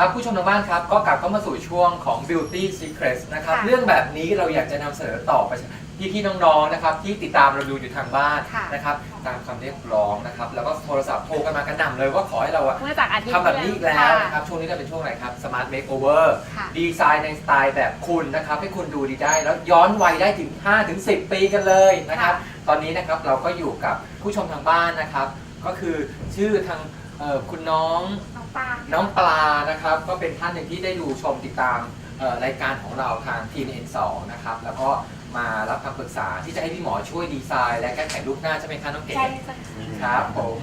ครับผู้ชมทางบ้านครับ ก็กลับเข้ามาสู่ช่วงของ Beauty Secrets นะครับ ค่ะเรื่องแบบนี้เราอยากจะนำเสนอต่อไปพี่พี่ๆน้องๆนะครับที่ติดตามเราดูอยู่ทางบ้านค่ะ นะครับตามคำเรียกร้องนะครับแล้วก็โทรศัพท์โทรกันมากระหน่ำเลยว่าขอให้เราอะเมื่อจากอาทิตย์ทำแบบนี้อีกแล้วค่ะนะครับช่วงนี้เราเป็นช่วงไหนครับ Smart Makeover ค่ะ ดีไซน์ในสไตล์แบบคุณนะครับให้คุณดูดีได้ แล้วย้อนวัยได้ถึง 5-10 ปีกันเลยนะครับ ตอนนี้นะครับเราก็อยู่กับผู้ชมทางบ้านนะครับ ก็คือชื่อทาง เอ่อคุณน้องน้องปลาน้องปลานะครับ ก็เป็นท่านหนึ่งที่ได้ดูชมติดตามเอ่อรายการของเราทาง TNN2 นะครับ แล้วก็มารับคำปรึกษาที่จะให้พี่หมอช่วยดีไซน์ และแก้ไขรูปหน้าใช่ไหมคะน้องเก๋ใช่ค่ะครับผม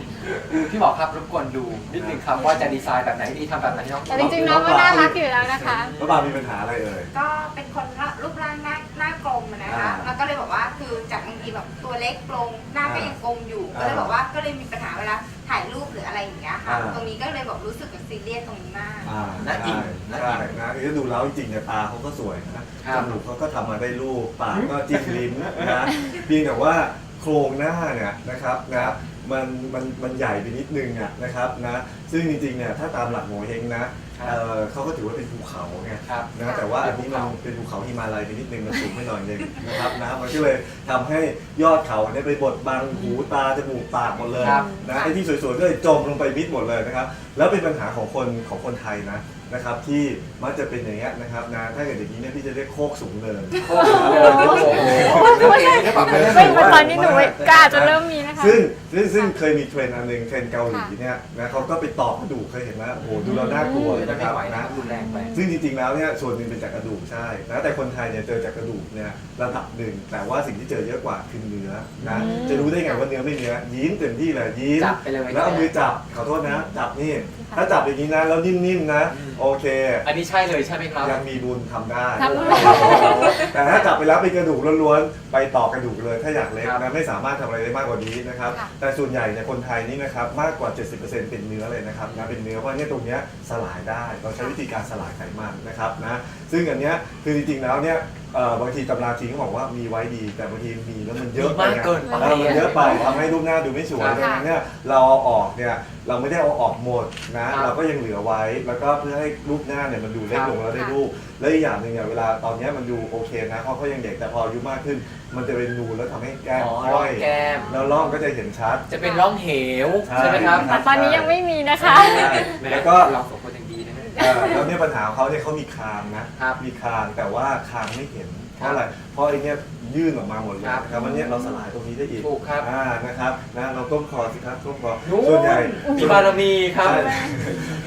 พี่หมอครับรบกวนดูนิดนึงครับว่าจะดีไซน์แบบไหนดีทำแบบไหนให้น้องแต่จริงๆน้องก็น่ารักอยู่แล้วนะคะ แล้วบามีปัญหาอะไรเอ่ย ก็เป็นคนรูปร่างหน้าหน้ากลมอะนะคะอ่าแล้วก็เลยบอกว่า คือจากบางทีแบบตัวเล็กกลมหน้าก็ยังกลมอยู่อ่าก็เลยบอกว่าก็เลยมีปัญหาเวลาถ่ายรูปหรืออะไรอย่างเงี้ยค่ะ อ่า ตรงนี้ก็เลยแบบรู้สึกกับซีเรียสตรงนี้มาก อ่าน่าอินใช่น่าอินนะคือดูแล้วจริงๆเนี่ยตาเขาก็สวยนะครัจบมูกเขาก็ทำมาได้รูปปากก็จิ้มลิ้นนะเพียงแต่ว่าโครงหน้าเนี่ยนะครับนะมันมันมันใหญ่ไปนิดนึงอะนะครับนะซึ่งจริงๆเนี่ยถ้าตามหลักโงเฮงนะ เอ่อเขาก็ถือว่าเป็นภูเขาไงครับนะแต่ว่าอันนี้มันเป็นภูเขาฮิมาลัยไปนิดนึงมันสูงไปหน่อยนึงนะครับนะมันก็เลยทำให้ยอดเขาเนี่ยไปบดบังหูตาจมูกปากหมดเลยครับ นะไอ้ที่สวยๆก็เลยจมลงไปมิดหมดเลยนะครับแล้วเป็นปัญหาของคนของคนไทยนะนะครับที่มักจะเป็นอย่างเงี้ยนะครับนะถ้าเกิดอย่างนี้เนี่ยพี่จะเรียกโคกสูงเนินโอ้โหโอ้โหน้องเก๋ได้ปรับไปไม่มาตอนนี้หนูกล้าจะเริ่มมีนะคะ ซึ่งซึ่งซึ่งเคยมีเทรนด์อันหนึ่งเทรนด์เกาหลีเนี่ยนะเขาก็ไปตอกกระดูกเคยเห็นไหมโอ้โหดูแล้วน่ากลัวจะนะคไม่รับไหวนะนะรุนแรงไป ซึ่งจริงๆแล้วเนี่ยส่วนหนึ่งเป็นจากกระดูกใช่นะแต่คนไทยเนี่ยเจอจากกระดูกเนี่ยระดับหนึ่งแต่ว่าสิ่งที่เจอเยอะกว่าคือเนื้อนะอืม จะรู้ได้ไงว่าเนื้อไม่เนื้อยิ้มเต็มที่เลยยิ้มจับไปเลย แล้วเอามือจับขอโทษนะจับนี่ถ้าจับอย่างนี้นะแล้วนิ่มๆนะ อืมโอเค อันนี้ใช่เลยใช่ไหมครับ ยังมีบุญทำได้ ทำได้ แต่ถ้าจับไปแล้วเป็นกระดูกล้วนๆ ไปต่อกระดูกเลยถ้าอยากเล็กครับ นะไม่สามารถทำอะไรได้มากกว่านี้นะครับ ค่ะ แต่ส่วนใหญ่เนี่ยคนไทยนี่นะครับมากกว่า 70%เป็นเนื้อเลยนะครับนะเป็นเนื้อเพราะเนี่ยตรงเนี้ยสลายได้ เราใช้วิธีการสลายไขมันนะครับนะ ซึ่งอันเนี้ยคือจริงๆแล้วเนี่ย เอ่อบางทีตำราจริงเขาบอกว่ามีไว้ดี แต่บางทีมีแล้วมันเยอะไปมากไงเกินไป เออมันเยอะไปทำให้รูปหน้าดูไม่สวยครับดังนั้นเนี่ยเราเอาออกเนี่ยเราไม่ได้เอาออกหมดนะ ครับเราก็ยังเหลือไว้แล้วก็เพื่อให้รูปหน้าเนี่ยมันดูเล็กลงแล้วได้ค่ะรูปและอีกอย่างหนึ่งเนี่ยเวลาตอนเนี้ยมันดูโอเคนะเพราะเขายังเด็กแต่พออายุมากขึ้น มันจะเป็นนูนแล้วทำให้แก้มอ๋อห้อยแก้ม แล้วร่องก็จะเห็นชัด จะเป็นร่องเหวใช่ใช่ไหมครับ แต่ตอนนี้ยังไม่มีนะคะแล้วก็ เราสองคนยังดีนะ เอ่อแล้วเนี่ยปัญหาของเขาเนี่ยเขามีคางนะครับมีคางแต่ว่าคางไม่เห็นเพราะอะไรเพราะไอ้เนี่ยยื่นออกมาหมดเลยครับนะครับวันเนี้ยเราสลายตรงนี้ได้อีกถูกครับ อ่านะครับนะเราก้มคอสิครับก้มคอนู่นส่วนใหญ่ มีบารมีครับ ใช่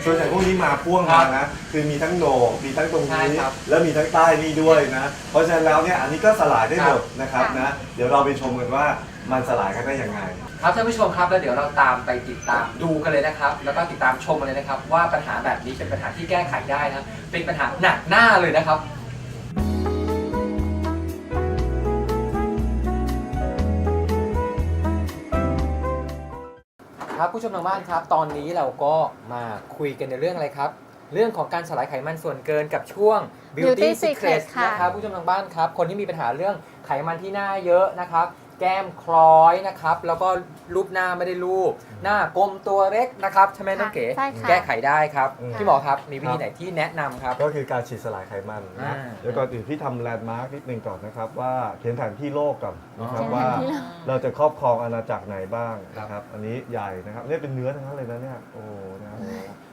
ส่วนใหญ่พวกนี้มาพ่วงมานะ คือมีทั้งโหนกมีทั้งตรงใช่นี้ครับแล้วมีทั้งใต้นี่ด้วยนะ เพราะฉะนั้นแล้วเนี่ยอันนี้ก็สลายได้หมดครับนะครับนะ เดี๋ยวเราไปชมกันว่ามันสลายกันได้ยังไง ครับท่านผู้ชมครับแล้วเดี๋ยวเราตามไปติดตามดูกันเลยนะครับ แล้วก็ติดตามชมกันเลยนะครับ ว่าปัญหาแบบนี้เป็นปัญหาที่แก้ไขได้นะเป็นปัญหาหนักหน้าเลยนะครับ ครับผู้ชมทางบ้านครับ ตอนนี้เราก็มาคุยกันในเรื่องอะไรครับ เรื่องของการสลายไขมันส่วนเกินกับช่วง Beauty Beauty Secret Secret ค่ะ นะครับผู้ชมทางบ้านครับ คนที่มีปัญหาเรื่องไขมันที่หน้าเยอะนะครับ แก้มคล้อยนะครับ แล้วก็รูปหน้าไม่ได้รูป หน้ากลมตัวเล็กนะครับ ใช่ไหมน้องเก๋ใช่ค่ะ แก้ไขได้ครับอืม พี่หมอครับมีวิธีไหนที่แนะนำครับ ก็คือการฉีดสลายไขมันอ่านะเดี๋ยวก่อนอื่นพี่ทำแลนด์มาร์กนิดนึงก่อนนะครับว่าเขียนแผนที่โลกก่อนนะครับอ๋อว่า เขียนแผนที่โลก เราจะครอบครองอาณาจักรไหนบ้างครับนะครับ อันนี้ใหญ่นะครับเนี่ยเป็นเนื้อทั้งนั้นเลยนะเนี่ยโอ้โหนะโอ้โห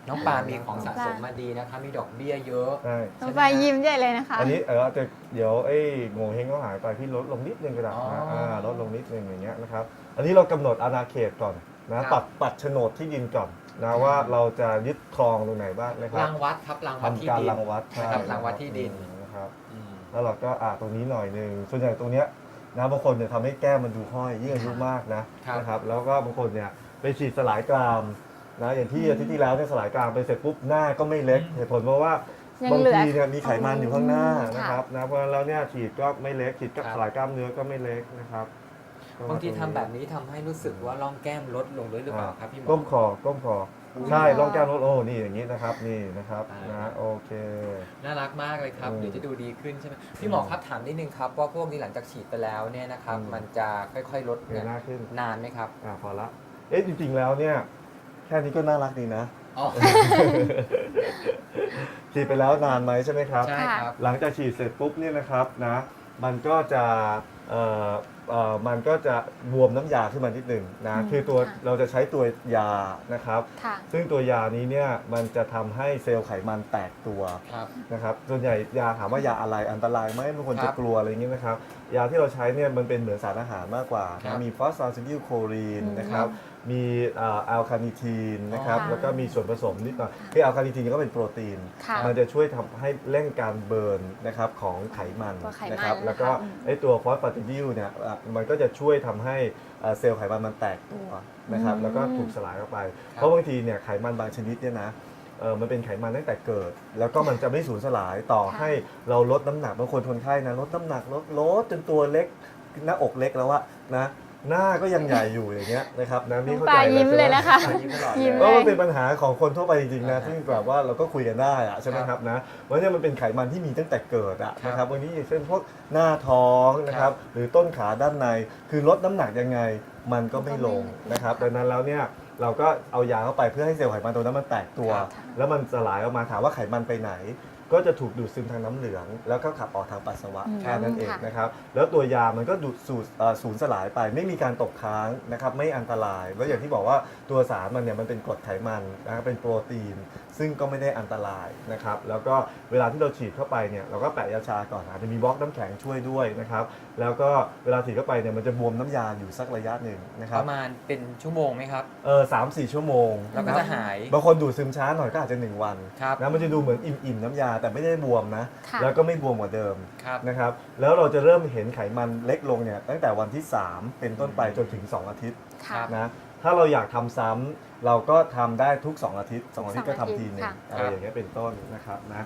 น้องปามีของสะสมมาดีนะครับมีดอกเบี้ยเยอะ ใช่น้องปลายิ้มใหญ่เลยนะคะอันนี้เออจะเดี๋ยวไอ้โง่เฮงเขาหายไปพี่ลดลงนิดนึงก็ได้อ๋อนะอ่าลดลงนิดนึงอย่างเงี้ยนะครับ อันนี้เรากำหนดอาณาเขตก่อนนะครับปัดปัดโฉนดที่ดินก่อนนะว่าเราจะยึดครองตรงไหนบ้างนะครับรังวัดครับรังวัดที่ทำการดิน รังวัดใช่นะครับรังวัดที่ดิน นะครับ อืม แล้วเราก็อ่าตรงนี้หน่อยหนึ่งส่วนใหญ่ตรงเนี้ยนะบางคนเนี่ยทำให้แก้มมันดูห้อยยิ่งอายุมากนะครับ นะครับ แล้วก็บางคนเนี่ยไปฉีดสลายกราม นะอย่างที่อาทิตย์ที่แล้วเนี่ยสลายกรามไปเสร็จปุ๊บหน้าก็ไม่เล็กอืมเหตุผลเพราะว่ายังบางเหลือทีเนี่ยมีไขมันอยู่ข้างหน้าค่ะนะครับนะเพราะฉะนั้นแล้วเนี่ยฉีดก็ไม่เล็กฉีดก็ครับ สลายกล้ามเนื้อก็ไม่เล็กนะครับก็บางทีตรทำแบบนี้ทำให้รู้สึกว่าร่องแก้มลดลงด้วยหรือเปล่าครับพี่หมอ ก้มคอก้มคออุ้ยใช่ร่องแก้มลดโอ้นี่อย่างนี้นะครับนี่นะครับอ่าน นะโอเค น่ารักมากเลยครับ อืมเดี๋ยวจะดูดีขึ้นใช่ไหมพี่หมอครับถามนิดนึงครับว่าพวกนี้หลังจากฉีดไปแล้วเนี่ยนะครับ อืม มันจะค่อยๆลดเงยหน้าขึ้นนานไหมครับ อ่าพอละเอ๊ะจริงๆแล้วเนี่ย แค่นี้ก็น่ารักดีนะ อ๋อ ฉีดไปแล้วนานไหมใช่ไหมครับ ใช่ครับ หลังจากฉีดเสร็จปุ๊บเนี่ยนะครับนะมันก็จะเอ่อเอ่อมันก็จะบวมน้ำยาขึ้นมานิดหนึ่งนะอืมคือตัวค่ะ เราจะใช้ตัวยานะครับ ค่ะ ซึ่งตัวยานี้เนี่ยมันจะทำให้เซลล์ไขมันแตกตัวครับ นะครับ ส่วนใหญ่ยาถามว่ายาอะไรอันตรายไหมบางคนครัจะบกลัวอะไรอย่างนี้นะครับ ยาที่เราใช้เนี่ยมันเป็นเหมือนสารอาหารมากกว่าครับนะมีฟอสฟอริลิลโคลีนอืมนะครับ มีอัลคานิทีนนะครับอ๋อแล้วก็มีส่วนผสมนิดหน่อยคืออัลคานิทีนก็เป็นโปรตีน ค่ะมันจะช่วยทำให้เร่งการเบิร์นนะครับของไขมันตัวไขมันนะครับนะคะแล้วก็อืมไอตัวฟอสฟาติดิลเนี่ยอะมันก็จะช่วยทำให้เอ่อเซลล์ไขมันมันแตกตัวนะครับอืม แล้วก็ถูกสลายออกไป เพราะบางทีเนี่ยไขมันบางชนิดเนี่ยนะเออมันเป็นไขมันตั้งแต่เกิด แล้วก็มันจะไม่สูญสลายต่อค่ะให้เราลดน้ำหนักบางคนคนไข้นะลดน้ำหนักลดลดจนตัวเล็กหน้าอกเล็กแล้วอะนะ หน้าก็ยังใหญ่อยู่อย่างเงี้ยนะครับนะน้นี่องเข้าปใจลายิ้มเลยใช่ไหนะคะยิ้มตลอดยิ้มเลก็ยมันเป็นปัญหาของคนทั่วไปจริงๆนะอ่าฮะซึ่งแบบว่าเราก็คุยกันได้อะใช่ไหมครับนะเพราะเนี่ยมันเป็นไขมันที่มีตั้งแต่เกิดอะครับนะครับวันนี้อย่างเช่นพวกหน้าท้องนะครับหรือต้นขาด้านในคือลดน้ำหนักยังไงมันก็ไม่ลงนะครับดังนั้นแล้วเนี่ยเราก็เอายาเข้าไปเพื่อให้เซลล์ไขมันตรงนั้นมันแตกตัวครับแล้วมันสลายออกมาถามว่าไขมันไปไหน ก็จะถูกดูดซึมทางน้ำเหลือง แล้วก็ขับออกทางปัสสาวะอืมแค่นั้นเองค่ะ นะครับแล้วตัวยามันก็ดูดสูดเอ่อสูญสลายไป ไม่มีการตกค้างนะครับไม่อันตราย แล้วอย่างที่บอกว่าตัวสารมันเนี่ยมันเป็นกรดไขมันนะครับเป็นโปรตีน ซึ่งก็ไม่ได้อันตรายนะครับแล้วก็เวลาที่เราฉีดเข้าไปเนี่ยเราก็แปะยาชาก่อนอาจจะมีบล็อกน้ำแข็งช่วยด้วยนะครับแล้วก็เวลาฉีดเข้าไปเนี่ยมันจะบวมน้ำยาอยู่สักระยะหนึ่งนะคปรับระมาณเป็นชั่วโมงไหมครับ เออสามสี่ชั่วโมงแล้วก็นคจะรับหาย บางคนดูดซึมช้าหน่อยก็อาจจะ1วันครับ นะมันจะดูเหมือนอิ่มๆน้ำยาแต่ไม่ได้บวมนะค่ะ แล้วก็ไม่บวมกว่าเดิม ครับ นะครับแล้วเราจะเริ่มเห็นไขมันเล็กลงเนี่ยตั้งแต่วันที่ 3 เป็นต้นไปจนถึง 2 อาทิตย์ค่ะ นะ ถ้าเราอยากทำซ้ำเราก็ทำได้ทุก 2 อาทิตย์ 2 อาทิตย์ก็สองอาทิตย์ทำทีหนึงค่ะ อะไรอย่างเงี้ยเป็นต้นนะครับนะ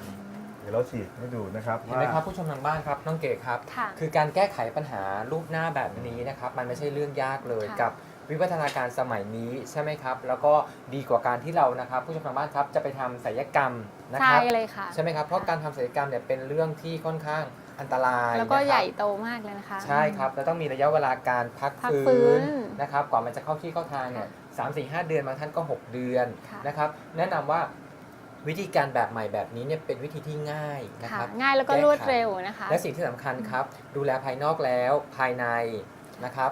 เดี๋ยวเราฉีดให้ดูนะครับเห็นไหมครับผู้ชมทางบ้านครับน้องเก๋ครับ ค่ะ คือการแก้ไขปัญหารูปหน้าแบบนี้นะครับ มันไม่ใช่เรื่องยากเลยค่ะ กับวิวัฒนาการสมัยนี้ใช่ไหมครับ แล้วก็ดีกว่าการที่เรานะครับ ผู้ชมทางบ้านครับจะไปทำศัลยกรรมนะคใช่รับเลยค่ะ ใช่ไหมครับเพราะการทำศัลยกรรมเนี่ยเป็นเรื่องที่ค่อนข้าง อันตรายแล้วก็นะครับ ใหญ่โตมากเลยนะคะ ใช่ครับแล้วต้องมีระยะเวลาการพักพักฟื้ฟื้นนนะครับกว่ามันจะเข้าที่เข้าทางเนี่ยสามสี่ห้าเดือนบางท่านก็ 6 เดือนค่ะ นะครับ แนะนำว่าวิธีการแบบใหม่แบบนี้เนี่ยเป็นวิธีที่ง่ายนะค่ะครับ ง่ายแล้วก็แก้ไขรวดเร็วนะคะ และสิ่งที่สำคัญครับ ดูแลภายนอกแล้วภายในนะครับ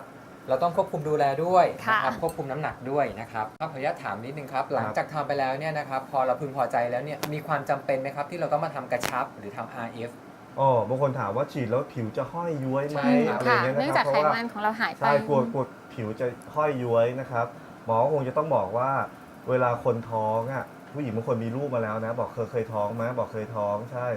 เราต้องควบคุมดูแลด้วยค่ะ นะครับควบคุมน้ำหนักด้วยนะครับขออนุญาตถามนิดนึงครับ หลังจากทำไปแล้วเนี่ยนะครับ พอเราพึงพอใจแล้วเนี่ยมีความจำเป็นไหมครับ ที่เราต้องมาทำกระชับหรือทำ RF อ๋อบางคนถามว่าฉีดแล้วผิวจะห้อยย้วยไหมใช่ครับอะไรค่ะเงี้ยเนื่องนะคจารักบเพไขราะว่ามันของเราหายไป ใช่กลัวกลัวผิวจะห้อยย้วยนะครับ หมอคงจะต้องบอกว่า เวลาคนท้องอะผู้หญิงบางคนมีลูกมาแล้วนะ บอกเคยเคยท้องไหมบอกเคยท้องใช่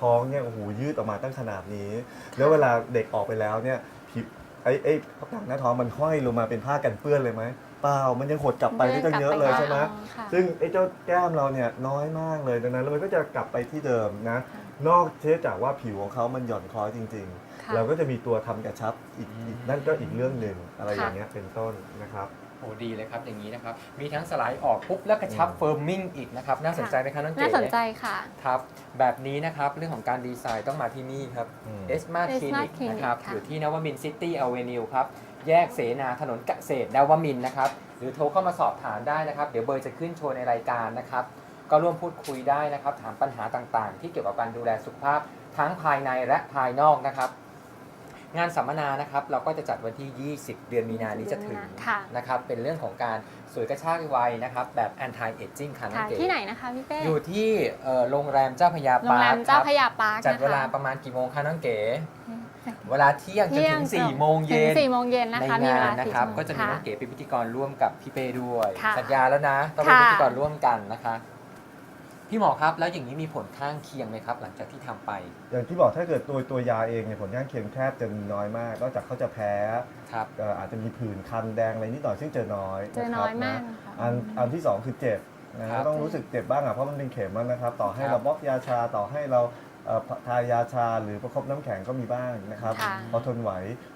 ท้องเนี่ยโอ้โหยืดออกมาตั้งขนาดนี้ แล้วเวลาเด็กออกไปแล้วเนี่ยผิวไอ้ไอ้หนังหน้าท้องมันห้อยลงมาเป็นผ้ากันเปื้อนเลยไหมเปล่ามันยังหดกลับไปได้ตั้งเยอะเลยใช่ไหมค่ะซึ่งไอ้เจ้าแก้มเราเนี่ยน้อยมากเลยดังนั้นแล้วมันก็จะกลับไปที่เดิมนะ นอกเสียจากว่าผิวของเขามันหย่อนคล้อยจริง ค่ะ ๆ เราก็จะมีตัวทำกระชับอีกอืมอีกนั่นก็อีกเรื่องหนึ่งอะไรค่ะอย่างเงี้ยเป็นต้นนะครับ โอ้ดีเลยครับอย่างนี้นะครับ มีทั้งสลายออกปุ๊บแล้วกระชับอืม เฟิร์มมิ่งอีกนะครับ น่าสนใจไหมครับน้องเก๋น่าสนใจค่ะ ครับ แบบนี้นะครับเรื่องของการดีไซน์ต้องมาที่นี่ครับ อืม เอสมาค Esma ลินิก Clinic นะครับ ค่ะ อยู่ที่นวมินซิตี้อเวนิวครับ แยกเสนาถนนเกษตรนวมินทร์นะครับ หรือโทรเข้ามาสอบถามได้นะครับ เดี๋ยวเบอร์จะขึ้นโชว์ในรายการนะครับ ก็ร่วมพูดคุยได้นะครับ ถามปัญหาต่างๆ ที่เกี่ยวกับการดูแลสุขภาพทั้งภายในและภายนอกนะครับ งานสัมมนานะครับ เราก็จะจัดวันที่ 20 เดือนมีนานี้จะถึงค่ะ นะครับ เป็นเรื่องของการสวยกระชากวัยนะครับ แบบ anti aging ค่ะน้อค่ะงเก๋ที่ไหนนะคะพี่เป้อยู่ที่เอ่อโรงแรมเจ้าพระยาโรงปาแรร์มคเจ้าครับพระยาปาร์คจัดนะคะเวลาประมาณกี่โมงคะน้องเก๋ เวลาเที่ยงจนเที่ยถึงง4โมงถึเย็งนสี่โมงเย็นนะในคะมีงาเวนลานะครับสี่โมงก็จะมีน้องค่เก๋เป็นพิธีกรร่วมกับพี่เป้ด้วย ค่ะสัญญาแล้วนะต้องเป็นค่ะ พิธีกรร่วมกันนะคะ พี่หมอครับ แล้วอย่างนี้มีผลข้างเคียงไหมครับ หลังจากที่ทำไปอย่างที่บอกถ้าเกิดตัวตัวยาเองเนี่ยผลข้างเคียงแทบจะมีน้อยมากนอกจากเขาจะแพ้ครับ เอ่ออาจจะมีผื่นคันแดงอะไรนิดหน่อยซึ่งเจอน้อยเจอนะคน้รัอบยมากนะค่ะอันอันที่สองคือเจ็บนะครัฮะบต้องรู้สึกเจ็บบ้างอะเพราะมันเป็นเข็มอะนะครับ ต่อให้ครับ เราบล็อกยาชาต่อให้เราเอ่อทายาชาหรือประคบน้ำแข็งก็มีบ้างนะครับค่ะ พอทนไหว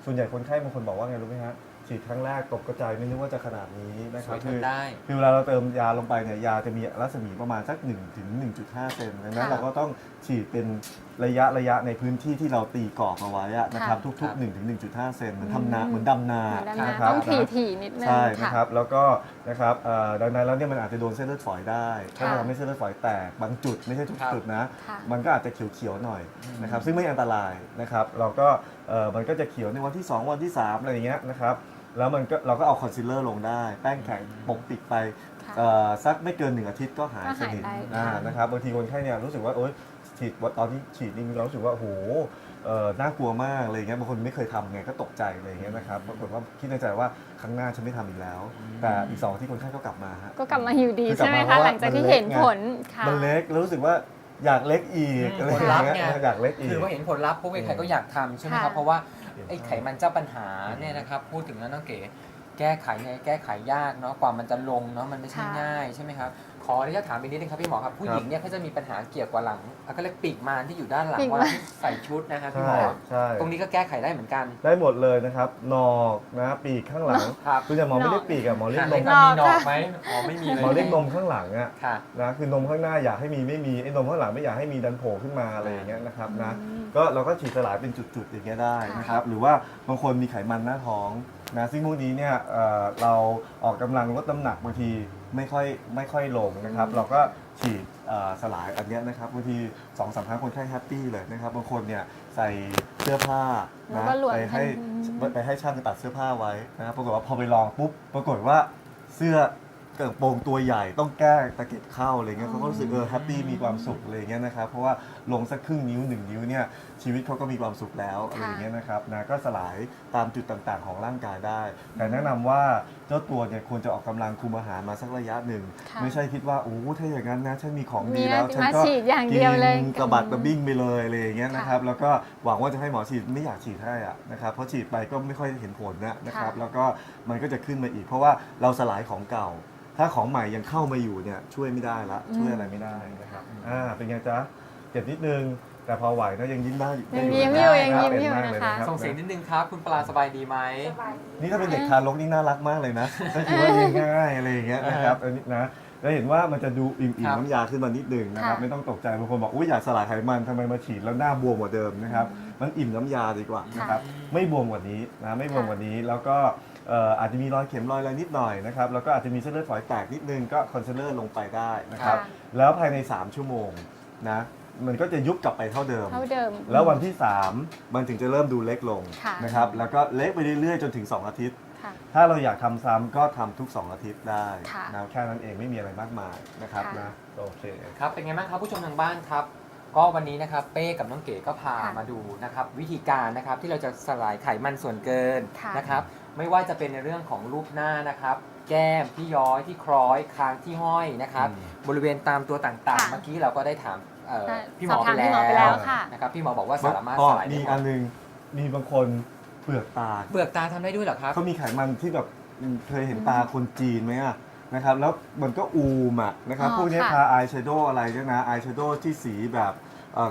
ส่วนใหญ่คนไข้บางคนบอกว่าไงรู้ไหมฮะ ฉีฉีดครั้งแรกตกกระจายไม่นึกว่าจะขนาดนี้นะคสรับวยทคืนอได้คือเวลาเราเติมยาลงไปเนี่ยยาจะมีรัศมีประมาณสัก1ถึง1.5 เซนดังนั้นค่ะเราก็ต้องฉีดเป็นระยะระยะในพื้นที่ที่เราตีกรอบเอาไว้อะนะครับค่ะทุกครับๆ1ถึง1.5 เซนเหมือนอืมทำนาเหมือนดำนาเหมือนดำนะน้ำครับ ต้องถี่นะถี่นิดนึงใช่นะค่ะครับแล้วก็นะครับเอ่อดังนั้นแล้วเนี่ยมันอาจจะโดนเส้นเลือดฝอยได้ก็ค่ะจะทำให้เส้นเลือดฝอยแตกบางจุดไม่ใช่ทุกครับจุดนะ ค่ะมันก็อาจจะเขียวๆหน่อยอืมนะครับซึ่งไม่อันตรายนะครับเราก็เอ่อมันก็จะเขียวในวันที่ 2 วันที่ 3 อะไรอย่างเงี้ยนะครับ แล้วมันก็เราก็เอาคอนซีลเลอร์ลงได้ แป้งแข็งปกปิดไปค่ะเอ่อสักไม่เกินหนึ่งอาทิตย์ก็หายก็สหายนิทได้อ่าค่ะ นะครับบางทีคนไข้เนี่ยรู้สึกว่าโอ๊ยฉีดตอนที่ฉีดนี่เรารู้สึกว่าโอ้โหเอ่อน่ากลัวมากอะไรอย่างเงี้ยบางคนไม่เคยทำไงก็ตกใจอะไรอย่างเงี้ยนะครับปรากฏว่าคิดในใจว่าครั้งหน้าฉันไม่ทำอีกแล้ว แต่อีกสองอาที่คนไข้ก็กลับมาฮะ ก็กลับมาอยู่ดี คือกลับใช่ไหมมาเพคะ ราะว่าหลังจากที่มันเล็เห็กนไง ผลค่ะ มันเล็กแล้วรู้สึกว่าอยากเล็กอีกอืมอะไรอย่างเงี้ยผลลัพธ์ไง อยากเล็กอีกคือว่าเห็นผลลัพธ์พวกใครๆก็อยากทำใช่ไหมครับ ค่ะ เพราะว่าเปลี่ยน ไอ้ไปไขมันเจ้าปัญหาเนี่ยนะครับพูดถึงแล้วน้องเก๋แก้ไขไงแก้ไขยากเนาะกว่ามันจะลงเนาะมันไม่ใช่ค่ะง่ายใช่ไหมครับ ขออนุญาตถามอีกนิดนึงครับพี่หมอครับผู้หญิงเนี่ยเขาจะมีปัญหาเกี่ยวกับหลังอะก็เรียกปีกมารที่อยู่ด้านหลังปีกเว่ามารใส่ชุดนะครับพี่หมใช่อใช่ตรงนี้ก็แก้ไขได้เหมือนกัน ได้หมดเลยนะครับหนอกนะปีกข้างหลังครับคือแต่หมอไม่หนเรีอยกกปีกอะหมอเรียกนให้มมันมีหนอกไหมอ๋อไม่มีเลยหมอเรียกนมข้างหลังอะค่ะ นะคือนมข้างหน้าอยากให้มีไม่มีไอ้นมข้างหลังไม่อยากให้มีดันโผล่ขึ้นมาอะไรอย่างเงี้ยนะครับนะ อืม ก็เราก็ฉีดสลายเป็นจุดๆอย่างเงี้ยได้ค่ะนะครับหรือว่าบางคนมีไขมันหน้าท้องนะซึ่งพวกนี้เนี่ยเอ่อเราออกกำลังลดน้ำหนักบางที ไม่ค่อยไม่ค่อยลงนะครับ เราก็ฉีดเอ่อสลายอันเนี้ยนะครับบางทีสองสามครั้งคนไข้แฮปปี้เลยนะครับบางคนเนี่ยใส่เสื้อผ้าแล้วนะก็หลวมไปให้ทันไปให้ช่างตัดเสื้อผ้าไว้นะครับปรากฏว่าพอไปลองปุ๊บปรากฏว่าเสื้อ กระโปรงตัวใหญ่ต้องแก้ตะเก็บเข้าอะไรเงี้ยเขาก็รู้สึกเออแฮปปี้มีความสุขอะไรเงี้ยนะครับเพราะว่าลงสักครึ่งนิ้วหนึ่งนิ้วเนี่ยชีวิตเขาก็มีความสุขแล้วอะไรอย่างเงี้ยนะครับนะก็สลายตามจุดต่างๆ ของร่างกายได้ แต่แนะนำว่าเจ้าตัวเนี่ยควรจะออกกำลังคุมอาหารมาสักระยะหนึ่งค่ะไม่ใช่คิดว่าโอ้ถ้าอย่างนั้นนะฉันมีของมีดีแล้แล้ววฉันมาก็ฉีดอย่างเดียวเลยกินกระบัดกระบิ้งไปเลยอะไรอย่างเงี้ยนะครับค่ะแล้วก็หวังว่าจะให้หมอฉีดไม่อยากฉีดให้อะนะครับเพราะฉีดไปก็ไม่ค่อยเห็นผลนะนะครับค่ะแล้วก็มันก็จะขึ้นมาอีก เพราะว่าเราสลายของเก่า ถ้าของใหม่ยังเข้ามาอยู่เนี่ยช่วยไม่ได้ละช่วยอะไรไม่ได้นะครับอ่าเป็นไงจ๊ะเจ็บนิดนึงแต่พอไหวนะยังยิ้มได้ยังได้ยิ้มนะอยู่ยังครับยิ้มเป็นอยู่มากเลยนะคะรับส่งเสียงนิดนึงครับ คุณปลาสบายดีไหมสบายดีนี่ถ้าเป็นเด็กทารกนี่น่ารักมากเลยนะก็คิดว่าเลี้ยงง่ายอะไรอย่างเงี้ยนะครับอันนี้นะแล้วเห็นว่ามันจะดูอิ่ครัมบๆน้ำยาขึ้นมานิดนึงนะครับค่ะไม่ต้องตกใจบางคนบอกอุ้ยอยากสลายไขมันทำไมมาฉีดแล้วหน้าบวมกว่าเดิมนะครับมันอิ่มน้ำยาดีกว่านะครับไม่บวมกว่านี้นะไม่บวมกว่านี้แล้วก็ เอ่ออาจจะมีรอยเข็มรอยอะไรนิดหน่อยนะครับแล้วก็อาจจะมีเส้นเลือดฝอยแตกนิดนึงก็คอนซีลเลอร์ลงไปได้นะครับค่ะ แล้วภายใน 3 ชั่วโมงนะมันก็จะยุบกลับไปเท่าเดิม เท่าเดิม แล้ววันที่ 3 มันถึงจะเริ่มดูเล็กลงค่ะ นะครับแล้วก็เล็กไปเรื่อยๆจนถึง 2 อาทิตย์ ค่ะ ถ้าเราอยากทำซ้ำก็ทำทุก 2 อาทิตย์ได้ค่ะนะแค่นั้นเองไม่มีอะไรมากมายนะครับค่ะ นะโอเค ครับเป็นไงบ้างครับผู้ชมทางบ้านครับ ก็วันนี้นะครับเป้กับน้องเก๋ก็พาค่ะมาดูนะครับวิธีการนะครับที่เราจะสลายไขมันส่วนเกินค่ะ นะครับ ไม่ว่าจะเป็นในเรื่องของรูปหน้านะครับ แก้มที่ย้อยที่คล้อยคางที่ห้อยนะครับ อืม บริเวณตามตัวต่างค่ะๆเมื่อกี้เราก็ได้ถามเอ่อได้พี่หมอสอบไปถามแล้พี่หมอไปแล้ววค่ะ นะครับพี่หมอบอกว่าสามารถอ๋อสลายมีได้อันหนึงมีบางคนเปลือกตา เปลือกตาทำได้ด้วยเหรอครับ เขามีไขมันที่แบบอืมเคยเห็นตาคนจีนไหมอะนะครับ แล้วมันก็อูมอะนะครับ อ๋อพวกเนี้ยค่ะทาอายแชโดว์อะไรเนี่ยนะอายแชโดว์ที่สีแบบ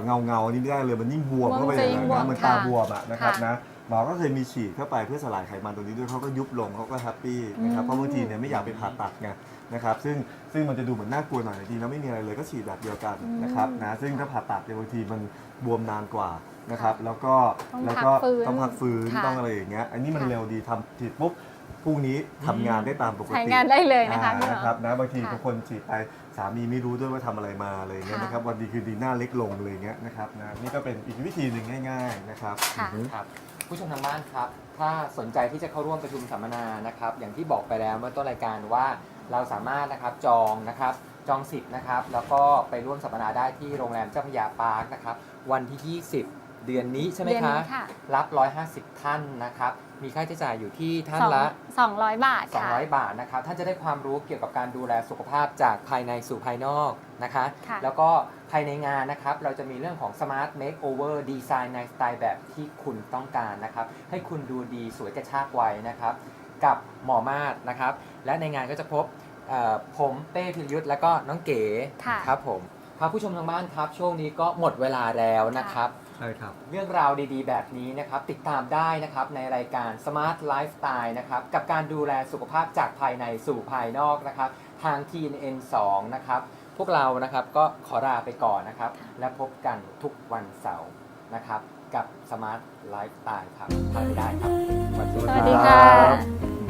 เงาเงาๆนี่ไม่ได้เลยมันยิ่งบวมบวมเข้าไปจริอย่างงนั้นบวมนะมันตาค่ะบวมอะนะครับค่ะ นะ หมอก็เคยมีฉีดเข้าไปเพื่อสลายไขมันตรงนี้ด้วยเขาก็ยุบลงเขาก็แฮปปี้นะครับอืมเพราะบางทีเนี่ยไม่อยากไปผ่าตัดไงนะครับซึ่งซึ่งมันจะดูเหมือนน่ากลัวหน่อยจริงๆแล้วไม่มีอะไรเลยก็ฉีดแบบเดียวกันนะครับนะซึ่งถ้าผ่าตัดเนี่ยบางทีมันบวมนานกว่านะครับแล้วก็ต้องแล้วพักก็ฟื้นต้องพักฟื้นค่ะต้องอะไรอย่างเงี้ยอันนี้มันค่ะเร็วดีทำฉีดปุ๊บพรุ่งนี้ทำงานได้ตามปกติใช้งานได้เลยนะคะอ่าพี่หมอนะครับนะบางทีค่ะบางคนฉีดไปสามีไม่รู้ด้วยว่าทำอะไรมาอะไรอย่างเงี้ยค่ะนะครับวันดีคือดีหน้าเล็กลงเลยอย่างเงี้ยนะครับนะนี่ก็เป็นอีกวิธีหนึ่งง่าย ๆนะครับค่ะอือฮึครับ ผู้ชมทางบ้านครับ ถ้าสนใจที่จะเข้าร่วมประชุมสัมมนานะครับ อย่างที่บอกไปแล้วเมื่อต้นรายการว่าเราสามารถนะครับจองนะครับจองสิทธิ์นะครับ แล้วก็ไปร่วมสัมมนาได้ที่โรงแรมเจ้าพระยาปาร์คนะครับ วันที่ 20 เดือนนี้ใช่ไหมเดือนคะนี้ค่ะ รับ 150 ท่านนะครับ มีค่าใช้จ่ายอยู่ที่ท่านสองละ สองร้อยบาทค่ะ 200 บาทนะครับ ท่านจะได้ความรู้เกี่ยวกับการดูแลสุขภาพจากภายในสู่ภายนอกนะคะ ค่ะ แล้วก็ภายในงานนะครับ เราจะมีเรื่องของ Smart Makeover Design ในสไตล์แบบที่คุณต้องการนะครับ ให้คุณดูดีสวยกระชากวัยนะครับ กับหมอมาศนะครับ และในงานก็จะพบเอ่อผมเป้พิรยุทธ์แล้วก็น้องเก๋ค่ะ ครับผมครับผู้ชมทางบ้านครับ ช่วงนี้ก็หมดเวลาแล้วนะครับ ใช่ครับ เรื่องราวดีๆ แบบนี้นะครับ ติดตามได้นะครับในรายการ Smart Lifestyle นะครับกับการดูแลสุขภาพจากภายในสู่ภายนอกนะครับ ทาง TNN 2นะครับพวกเรานะครับก็ขอลาไปก่อนนะครับ และพบกันทุกวันเสาร์นะครับ กับ Smart Lifestyle ครับพลาดไม่ได้ครับ สวัสดีค่ะ